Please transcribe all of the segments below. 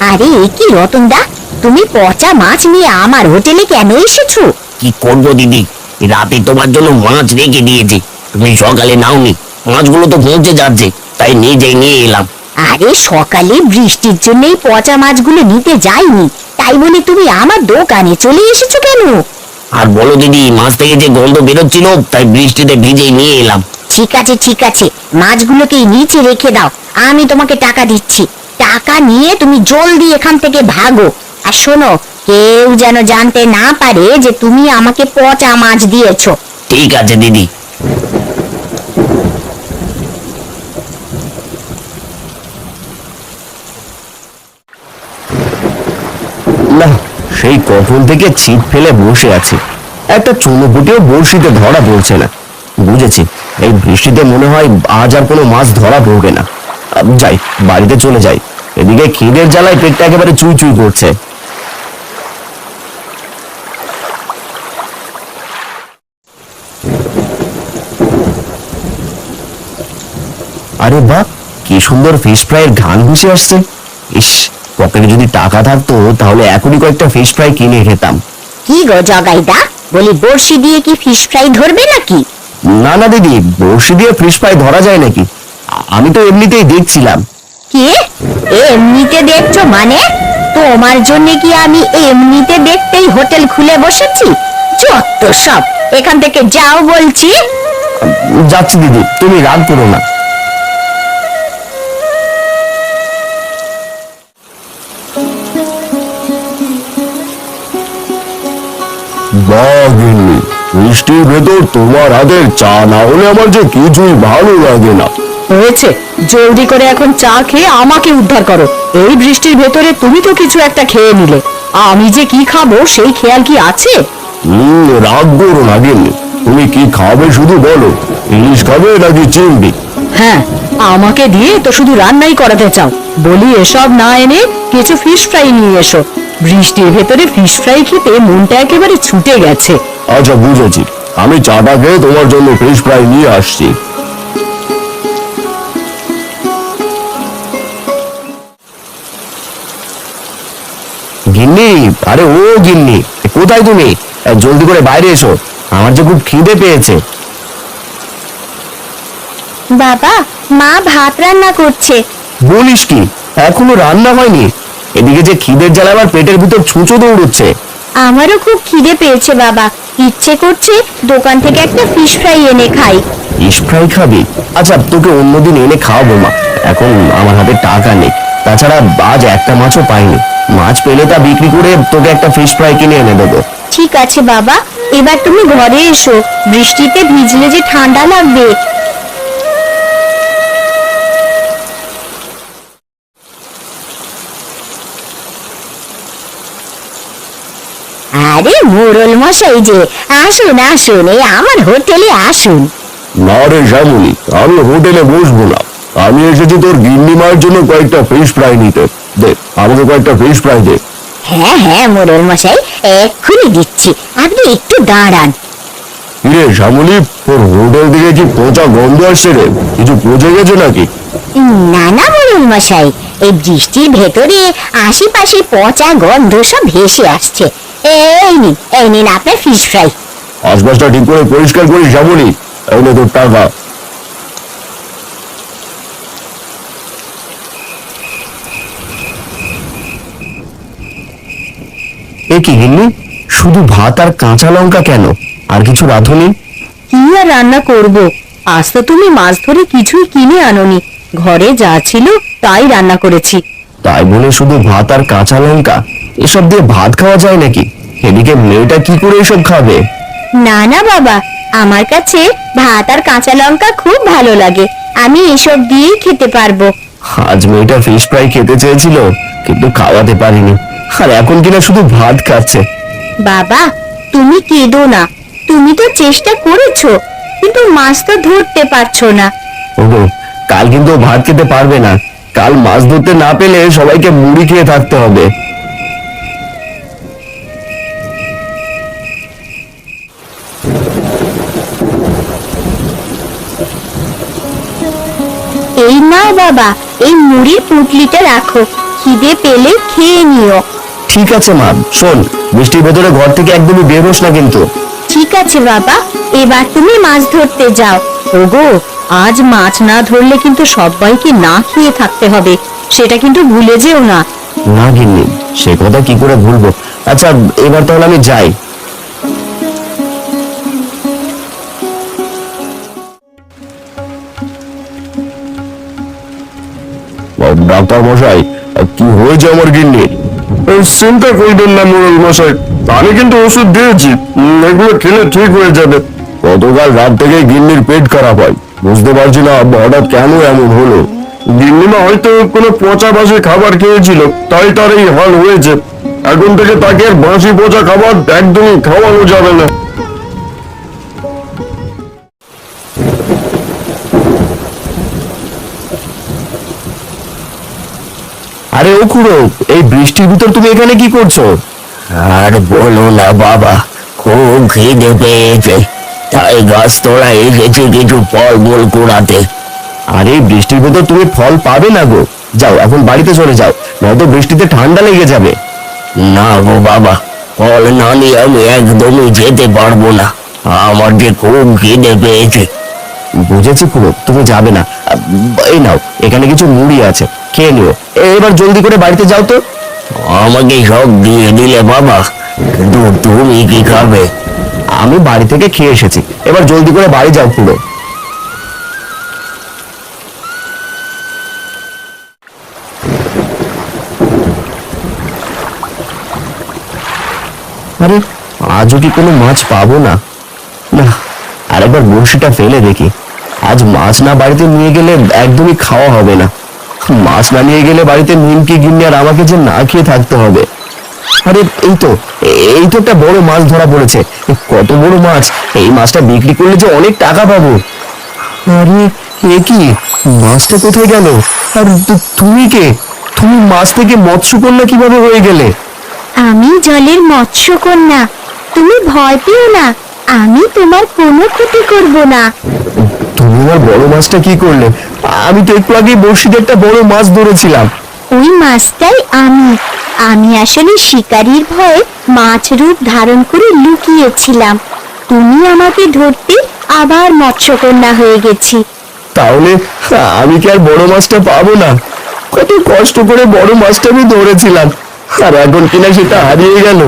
আরে কি রতনদা? তুমি পচা মাছ নিয়ে আমার হোটেলে কেন এসেছ? কি করব দিদি? রাতে তোমার জন্য মাছ রেখে দিয়েছি। তুমি সকালে নাওনি। মাছগুলো তো পৌঁছে যাচ্ছে তাই নিজেই নিয়ে এলাম। আরে সকালে বৃষ্টির জন্যই পচা মাছগুলো নিতে যাইনি। তাই বলে তুমি আমার দোকানে চলে এসেছ কেন? আর বলো দিদি মাছ থেকে যে গন্ধ বেরোচ্ছিল তাই বৃষ্টিতে ভিজেই নিয়ে এলাম। ঠিক আছে ঠিক আছে। মাছগুলোকে নিচে রেখে দাও। আমি তোমাকে টাকা দিচ্ছি। টাকা নিয়ে তুমি জলদি এখান থেকে ভাগো। আর শোনো, কেউ যেন জানতে না পারে যে তুমি আমাকে পচা মাছ দিয়েছ। ঠিক আছে, দিদি। সেই কখন থেকে ছিপ ফেলে বসে আছি। একটা চুনোপুটিও বড়শিতে ধরা পড়ছে না। বুঝেছি, এই বৃষ্টিতে মনে হয় আজ আর কোনো মাছ ধরা পড়বে না। যাই, বাড়িতে চলে যাই। এদিকে খিদের জ্বালায় পেটটা একেবারে চুই চুই করছে। আরে বাহ কি সুন্দর ফিশ ফ্রাইয়ের ঘান ভেসে আসছে। ইস পকেটে যদি টাকা থাকতো তাহলে এখনই কয়েকটা ফিশ ফ্রাই কিনে খেতাম। কি গো জগাইদা বলি বড়শি দিয়ে কি ফিশ ফ্রাই ধরবে নাকি? না না দিদি বড়শি দিয়ে ফিশ ফ্রাই ধরা যায় নাকি। আমি তো এমনিতেই দেখছিলাম। কি? এমনিতে দেখছ মানে? তোমার জন্য কি আমি এমনিতে দেখতেই হোটেল খুলে বসেছি? যত সব এখান থেকে যাও বলছি। যাচ্ছি দিদি তুমি রাগ করো না। বাগিনি বৃষ্টির ভেতর তোমার হাতের চা না হলে আমার যে কিছুই ভালো লাগে না। হয়েছে। জলদি করে এখন চা খেয়ে আমাকে উদ্ধার করো। এই বৃষ্টির ভেতরে তুমি তো কিছু একটা খেয়ে নিলে। আমি যে কি খাব সেই খেয়াল কি আছে? হুম রাগ করো না তুমি কি খাবে শুধু বলো? ইলিশ খাবে নাকি চিংড়ি? হ্যাঁ আমাকে দিয়ে তো শুধু রান্নাই করাতে চাও। বলি এসব না এনে কিছু ফিশ ফ্রাই নিয়ে এসো। বৃষ্টির ভেতরে ফিশ ফ্রাই খেতে মনটা একেবারে ছুটে গেছে। আচ্ছা বুঝেছি। আমি চাটা খেয়ে তোমার জন্য ফিশ ফ্রাই নিয়ে আসছি। গিন্নি আরে ও গিন্নি কোথায় তুমি? জলদি করে বাইরে এসো আমার যে খুব খিদে পেয়েছে। বাবা মা ভাত রান্না করছে। বলিস কি? এখনও রান্না হয়নি। এদিকে যে খিদের জ্বালা আমার পেটের ভিতর ছুঁচো দৌড়চ্ছে। আমারও খুব খিদে পেয়েছে বাবা। ইচ্ছে করছে দোকান থেকে একটা ফিশ ফ্রাই এনে খাই। ফিশ ফ্রাই খাবি? আচ্ছা তোকে অন্যদিন এনে খাওয়াবো মা। এখন আমার হাতে টাকা নেই। তাছাড়া আজ একটা মাছও পাইনি। মাছ পেলে তা বিক্রি করে তোকে একটা ফিশ ফ্রাই কিনে এনে দেবো। ঠিক আছে বাবা এবার তুমি ঘরে এসো। বৃষ্টিতে ভিজলে যে ঠান্ডা লাগবে। আরে মোড়ল মশাই যে আসুন আসুন এই আমার হোটেলে আসুন। না রে শ্যামলি আমি হোটেলে বসবো না। আমি এসেছি তোর গিন্নি মায়ের জন্য কয়েকটা ফিশ ফ্রাই নিতে। দে আমাকে কয়েকটা ফিশ ফ্রাই দে। হ্যাঁ হ্যাঁ মোড়ল মশাই এক্ষুনি দিচ্ছি। আপনি একটু দাঁড়ান। শ্যামলি তোর হোটেল থেকে কি পচা গন্ধ আসছে রে? কিছু পচে গেছে নাকি? না না মোড়ল মশাই এই বৃষ্টির ভেতরে আশেপাশে পচা গন্ধ সব ভেসে আসছে। এই নিন এই নিন আপনার ফিশ ফ্রাই আশপাশটা ঠিক করে পরিষ্কার করিস শ্যামলি। এই নে তোর টাকা। কি গিন্নি? শুধু ভাত আর কাঁচা লঙ্কা কেন? আর কিছু রাঁধুনি কি আর রান্না করব? আজ তো তুমি মাছ ধরে কিছুই কিনে আনোনি। ঘরে যা ছিল তাই রান্না করেছি। তাই বলে শুধু ভাত আর কাঁচা লঙ্কা? এসব দিয়ে ভাত খাওয়া যায় নাকি? এদিকে মেয়েটা কি করে এসব খাবে? না না বাবা আমার কাছে ভাত আর কাঁচা লঙ্কা খুব ভালো লাগে। আমি এসব দিয়েই খেতে পারব। আজ মেয়েটা ফিশ ফ্রাই খেতে চেয়েছিল কিন্তু খাওয়াতে পারিনি। আর এখন কিনা শুধু ভাত খাচ্ছে। বাবা তুমি কেঁদো না। তুমি তো চেষ্টা করেছ কিন্তু মাছ তো ধরতে পারছ না। ওগো কাল কিন্তু ও ভাত খেতে পারবে না। কাল মাছ ধরতে না পেলে সবাইকে মুড়ি খেয়ে থাকতে হবে। এই নাও বাবা এই মুড়ির পুটলিটা রাখো। খিদে পেলে খেয়ে নিও। ঠিক আছে মা। শোন বৃষ্টির ভেতরে ঘর থেকে একদমই বের হোস না কিন্তু। ঠিক আছে বাবা। এবার তুমি মাছ ধরতে যাও। ওগো আজ মাছ না ধরলে কিন্তু সবাইকে না খেয়ে থাকতে হবে। সেটা কিন্তু ভুলে যেও না। না গিন্নি সে কথা কি করে ভুলবো? আচ্ছা এবার তাহলে আমি যাই। ডাক্তার মশাই কি হয়েছে আমার গিন্নির? চিন্তা করবেন না মোড়ল মশাই। আমি কিন্তু ওষুধ দিয়েছি। এগুলো খেলে ঠিক হয়ে যাবে। গতকাল রাত থেকে গিন্নির পেট খারাপ হয়। বুঝতে পারছি না হঠাৎ কেন এমন হলো? গিন্নিমা হয়তো কোনো পচা বাসি খাবার খেয়েছিল, তাই তার এই হাল হয়েছে। এখন থেকে তাকে বাসি পচা খাবার একদমই খাওয়ানো যাবে না। আরে ও খুড়ো এই বৃষ্টির ভিতর তুমি এখানে কি করছ? আর বলো না বাবা খুব খিদে পেয়েছে। তাই গাছ তোলা এসেছি কিছু ফল গোল কুড়াতে। আরে বৃষ্টির ভিতর তুমি ফল পাবে না গো। যাও এখন বাড়িতে চলে যাও নয়তো বৃষ্টিতে ঠান্ডা লেগে যাবে। না গো বাবা ফল না নিয়ে আমি একদমই যেতে পারব না। আমার যে খুব খিদে পেয়েছে। বুঝেছি খুড়ো তুমি যাবে না। এই নাও এখানে কিছু মুড়ি আছে। খেয়ে নিও। এবার জলদি করে বাড়িতে যাও তো। আমাকে সব দিয়ে দিলে বাবা কিন্তু তুমি কি খাবে? আমি বাড়ি থেকে খেয়ে এসেছি। এবার জলদি করে বাড়ি যাও খুড়ো আরে আজও কি কোনো মাছ পাবো না? না আরেকবার বড়শিটা ফেলে দেখি। আজ মাছ না বাড়িতে নিয়ে গেলে একদমই খাওয়া হবে না। মাছ না নিয়ে গেলে বাড়িতে নিমকি গিন্নি আর আমাকে যে না খেয়ে থাকতে হবে। আরে এই তো এই তো একটা বড় মাছ ধরা পড়েছে। কত বড় মাছ এই মাছটা বিক্রি করলে যে অনেক টাকা পাবো। আরে এ কি? মাছটা কোথায় গেল? আর তুমি কে? তুমি মাছ থেকে মৎস্যকন্যা কীভাবে হয়ে গেলে? আমি জলের মৎস্যকন্যা। তুমি ভয় পেও না আমি তোমার কোনো ক্ষতি করব না। তুমি আমার বড় মাছটা কি করলে? আমি তো একটু আগে বড়শিতে একটা বড় মাছ ধরেছিলাম। ওই মাছটাই আমি। আমি আসলে শিকারীর ভয়ে মাছ রূপ ধারণ করে লুকিয়েছিলাম। তুমি আমাকে ধরতে আবার মৎস্যকন্যা হয়ে গেছি। তাহলে আমি কি আর বড় মাছটা পাবো না? কত কষ্ট করে বড় মাছটা আমি ধরেছিলাম। আর এখন কিনা সেটা হারিয়ে গেল।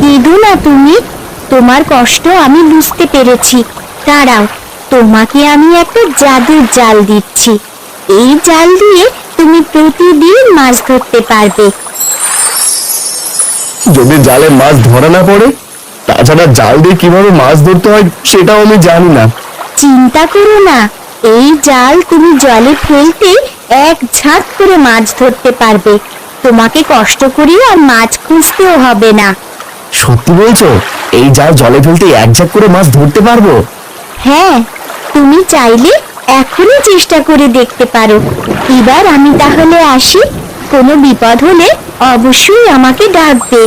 কেঁদো না তুমি। তোমার কষ্ট আমি বুঝতে পেরেছি। দাঁড়াও। তোমাকে আমি একটা জাদুর জাল দিচ্ছি। এই জাল দিয়ে তুমি প্রতিদিন মাছ ধরতে পারবে। যদি জালে মাছ ধরা না পড়ে তাছাড়া জাল দিয়ে কীভাবে মাছ ধরতে হয় সেটাও আমি জানি না। চিন্তা করো না এই জাল তুমি জলে ফেলতে এক ঝাঁক করে মাছ ধরতে পারবে। তোমাকে কষ্ট করিয়ে আর মাছ খুঁজতেও হবে না। সত্যি বলছো? এই জাল জলে ফেলতে এক ঝাঁক করে মাছ ধরতে পারব? হ্যাঁ তুমি চাইলে এখনই চেষ্টা করে দেখতে পারো। এবার আমি তাহলে আসি। কোনো বিপদ হলে অবশ্যই আমাকে ডাকবে।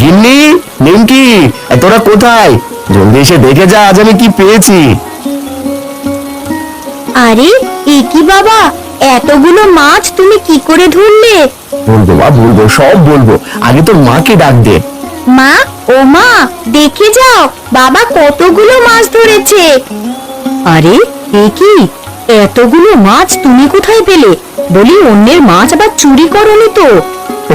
গিন্নি, নিমকি তোরা কোথায়? জলদি এসে দেখে যা আজ আমি কি পেয়েছি। আরে এ কি বাবা? এতগুলো মাছ তুমি কি করে ধরলে? বলব মা বলব সব বলব। আগে তোর মাকে ডাক দে। মা ও মা দেখে যাও বাবা কতগুলো মাছ ধরেছে। আরে এ কি? এতগুলো মাছ তুমি কোথায় পেলে? বলি অন্যের মাছ আবার চুরি করনি তো।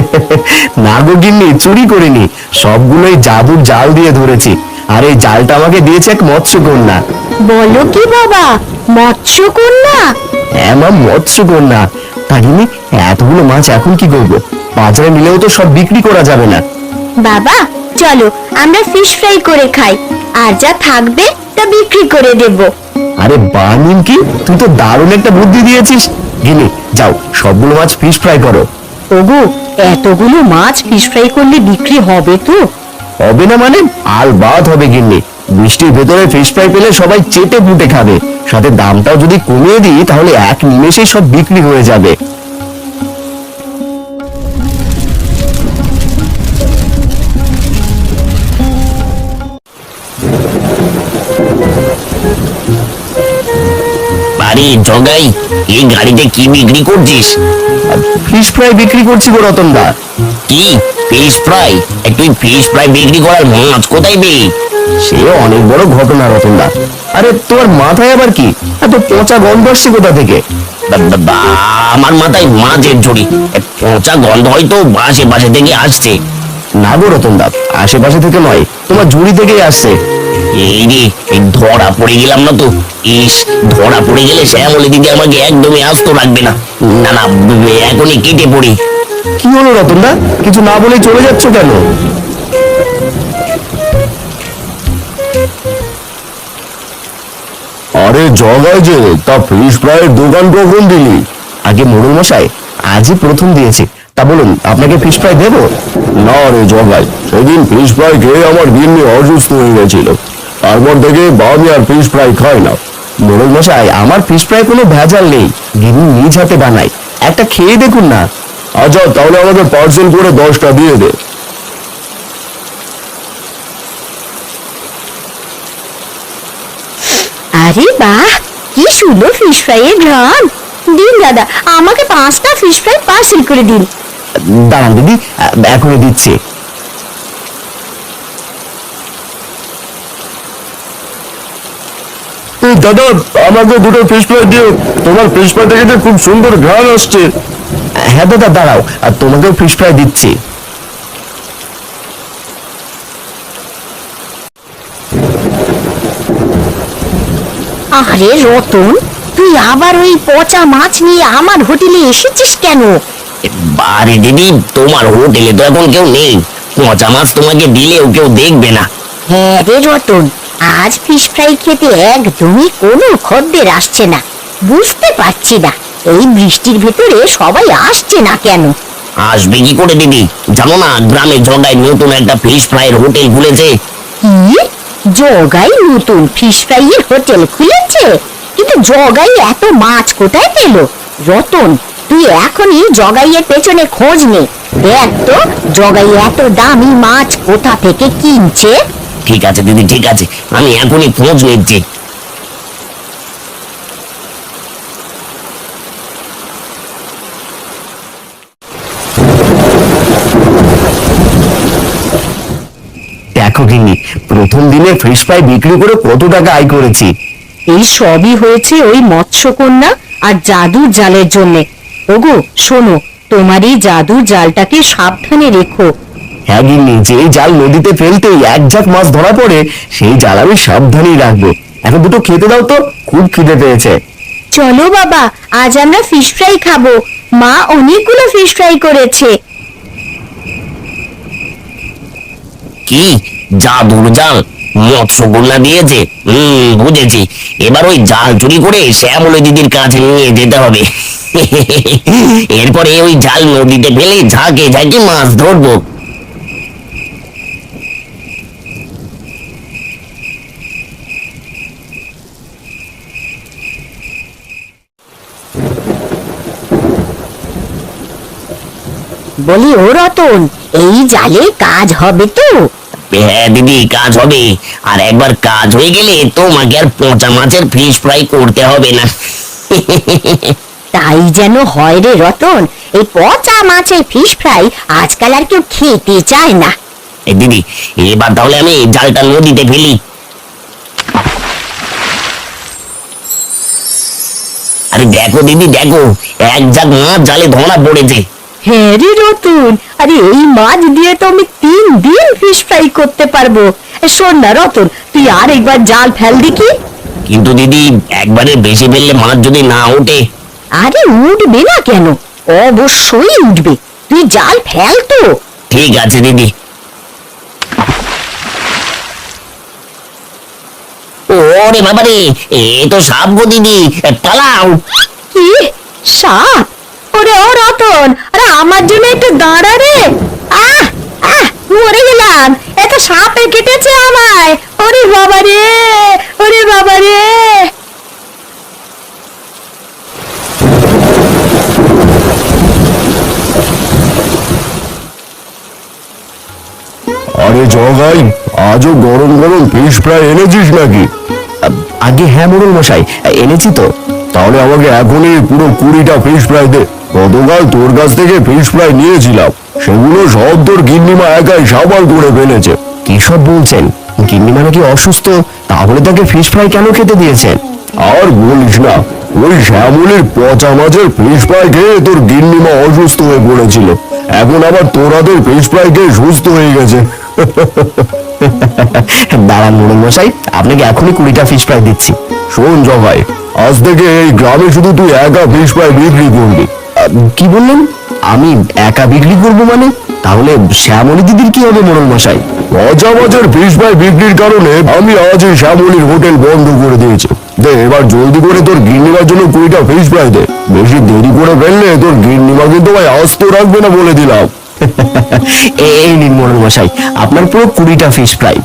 না গো গিন্নি চুরি করিনি। সবগুলোই জাদুর জাল দিয়ে ধরেছি। আর এই জালটা আমাকে দিয়েছে এক মৎস্যকন্যা। বলো কি বাবা মৎস্যকন্যা? এমন মৎস্যকন্যা। তা গিন্নি এতগুলো মাছ এখন কি করব? বাজারে নিলেও তো সব বিক্রি করা যাবে না। বাবা চলো আমরা ফিশ ফ্রাই করে খাই। আর যা থাকবে তা বিক্রি করে দেব। আরে বা নিমকি তুই তো দারুণ একটা বুদ্ধি দিয়েছিস। গিনি যাও সবগুলো মাছ ফিশ ফ্রাই করো। ওগো এতগুলো মাছ ফিশ ফ্রাই করলে বিক্রি হবে তো? হবে না মানে? আল বাদ হবে গিন্নি। বৃষ্টির ভেতরে ফিশ ফ্রাই পেলে সবাই চেটে পুটে খাবে। সাথে দামটাও যদি কমিয়ে দিই তাহলে এক নিমেষেই সব বিক্রি হয়ে যাবে। আরে জগাই এই গাড়িতে কি বিক্রি করছিস? ফিশ ফ্রাই বিক্রি করছি গো রতন দা কি? ফিশ ফ্রাই তুই ফিশ ফ্রাই বিক্রি করার মাছ কোথায় পেলি? সে অনেক বড় ঘটনা রতন দা আরে তোমার মাথায় আবার কি? এত পচা গন্ধ আসছে কোথা থেকে? আমার মাথায় মাছের ঝুড়ি। এ, পচা গন্ধ হয়তো আশেপাশে থেকে আসছে। না গো রতন দা আশেপাশে থেকে নয় তোমার ঝুড়ি থেকেই আসছে। এই রে এই ধরা পড়ে গেলাম না তো? ইস ধরা পড়ে গেলে শ্যামলি দিদি আমাকে একদমই আস্ত রাখবে না। না না এখনই কেটে পড়ি। কি হলো রতন দা কিছু না বলেই চলে যাচ্ছ কেন? আরে জগাই যে তা ফিশ ফ্রাইয়ের দোকান কখন দিলি। আগে মোড়ল মশাই আজই প্রথম দিয়েছি। তা বলুন আপনাকে ফিশ ফ্রাই দেবো? না রে জগাই সেদিন ফিশ ফ্রাই খেয়ে আমার গিন্নি অসুস্থ হয়ে গেছিল। তারপর থেকে আমি আর ফিশ ফ্রাই খায় না। মোড়ল মশাই আমার ফিশ ফ্রাই কোনো ভেজাল নেই। গিন্নি নিজ হাতে বানাই একটা খেয়ে দেখুন না। আচ্ছা তাহলে আমাকে পার্সেল করে দশটা দিয়ে দে। আরে বাহ কি সুন্দর ফিশ ফ্রাইয়ের ঘ্রাণ। দিন দাদা আমাকে পাঁচটা ফিশ ফ্রাই পার্সেল করে দিন। দাঁড়ান দিদি এখনই দিচ্ছি। দাদা আমাকে দুটো ফিশ ফ্রাই দিও। তোমার ফিশ ফ্রাই থেকে খুব সুন্দর ঘ্রাণ আসছে। হ্যাঁ দাদা দাঁড়াও আর তোমাকেও ফিশ ফ্রাই দিচ্ছি। আরে রতন তুই আবার ওই পচা মাছ নিয়ে আমার হোটেলে এসেছিস কেন? বারে দিদি তোমার হোটেলে তো এখন কেউ নেই। পচা মাছ তোমাকে দিলেও কেউ দেখবে না। হ্যাঁ রে রতন আজ ফিশ ফ্রাই খেতে একদমই কোনো খদ্দের আসছে না বুঝতে পারছি না। এই বৃষ্টির ভেতরে সবাই আসছে না কেন? আসবে কি করে দিদি? জানো না গ্রামে জগায় নতুন একটা ফিশ ফ্রাইয়ের হোটেল খুলেছে। কি? জগাই নতুন ফিশ ফ্রাইয়ের হোটেল খুলেছে? কিন্তু জগাই এত মাছ কোথায় পেল? রতন তুই এখনই জগাইয়ের পেছনে খোঁজ নে। দেখ তো জগাই এত দামি মাছ কোথা থেকে কিনছে? ঠিক আছে দিদি ঠিক আছে। আমি এখনই খোঁজ নিচ্ছি দেখো গিন্নি প্রথম দিনে ফিশ ফ্রাই বিক্রি করে কত টাকা আয় করেছি? এই সবই হয়েছে ওই মৎস্যকন্যা আর জাদুর জালের জন্যে। ওগো শোনো তোমার এই জাদুর জালটাকে সাবধানে রেখো। হ্যাঁ গিন্নি যে জাল নদীতে ফেলতেই এক ঝাঁক মাছ ধরা পড়ে সেই জাল আমি সাবধানেই রাখব। এখন দুটো খেতে দাও তো খুব খিদে পেয়েছে। চলো বাবা আজ আমরা ফিশ ফ্রাই খাব। মা অনেকগুলো ফিশ ফ্রাই করেছে। কি? জাদুর জাল মৎস্যকন্যা দিয়েছে। হম, বুঝেছি। এবার ওই জাল চুরি করে শ্যামলী দিদির কাছে নিয়ে যেতে হবে। এরপরে ওই জাল নদীতে ফেলে ঝাঁকে ঝাঁকে মাছ ধরবো। বলি, ও রতন, এই জালে কাজ হবে তো? হ্যাঁ দিদি কাজ হবে। আর একবার কাজ হয়ে গেলে তোমাকে আর পচা মাছের ফিশ ফ্রাই করতে হবে না। তাই যেন হয় রে রতন এই পচা মাছের ফিশ ফ্রাই আজকাল আর কেউ খেতে চায় না। এই দিদি এবার তাহলে আমি জালটা নদীতে ফেলি। আরে দেখো দিদি দেখো এক জাগ মাছ জালে ধরা পড়েছে। হ্যাঁ রে রতন আরে এই মাছ দিয়ে তো আমি তিন দিন ফিশ ফ্রাই করতে পারব। শোন না রতন তুই আর একবার জাল ফেল দেখি। কিন্তু দিদি একবারে বেশি ফেললে মাছ যদি না ওঠে আরে উঠবে না কেন? অবশ্যই উঠবে। তুই জাল ফেল তো। ঠিক আছে দিদি। ওরে বাবারে এ তো সাপ গো দিদি পালাও। কি? সাপ? ওরে ও রতন। আরে আমার জন্য একটু দাঁড়া রে। আহ আহ মরে গেলাম। এত সাপে কেটেছে আমায়। ওরে বাবা রে ওরে বাবা রে। আরে জগাই আজও গরম গরম ফিশ ফ্রাই এনেছিস নাকি? আগে হ্যাঁ মোড়ল মশাই এনেছি তো। তাহলে আমাকে এখনই পুরো কুড়িটা ফিশ ফ্রাই দে। গতকাল তোর কাছ থেকে ফিশ ফ্রাই নিয়েছিলাম। সেগুলো সব তোর গিন্নিমা একাই সাবাল করে ফেলেছে। কি সব বলছেন? গিন্নিমা নাকি অসুস্থ? তাহলে তাকে ফিশ ফ্রাই কেন খেতে দিয়েছেন? আর বলিস না ওই শ্যামলির পচা মাছের ফিশ ফ্রাই খেয়ে তোর গিন্নিমা অসুস্থ হয়ে পড়েছিল। এখন আবার তোরাদের ফিশ ফ্রাই খেয়ে সুস্থ হয়ে গেছে। দাঁড়ান মোড়ল মশাই আপনাকে এখনই কুড়িটা ফিশ ফ্রাই দিচ্ছি। শোন জগাই আজ থেকে এই গ্রামে শুধু তুই একা ফিশ ফ্রাই বিক্রি করবি। কি বললেন? আমি একা বিক্রি করব মানে? তাহলে শ্যামলী দিদির কি হবে মোড়ল মশাই? পচা মাছের ফিশ ফ্রাই বিক্রির কারণে আমি আজ এই শ্যামলির হোটেল বন্ধ করে দিয়েছি। দে এবার জলদি করে তোর গিন্নিমার জন্য কুড়িটা ফিশ ফ্রাই দে। বেশি দেরি করে ফেললে তোর গিন্নিমা কিন্তু ভাই আস্ত রাখবে না বলে দিলাম। এই নিন মোড়ল মশাই আপনার পুরো কুড়িটা ফিস ফ্রাই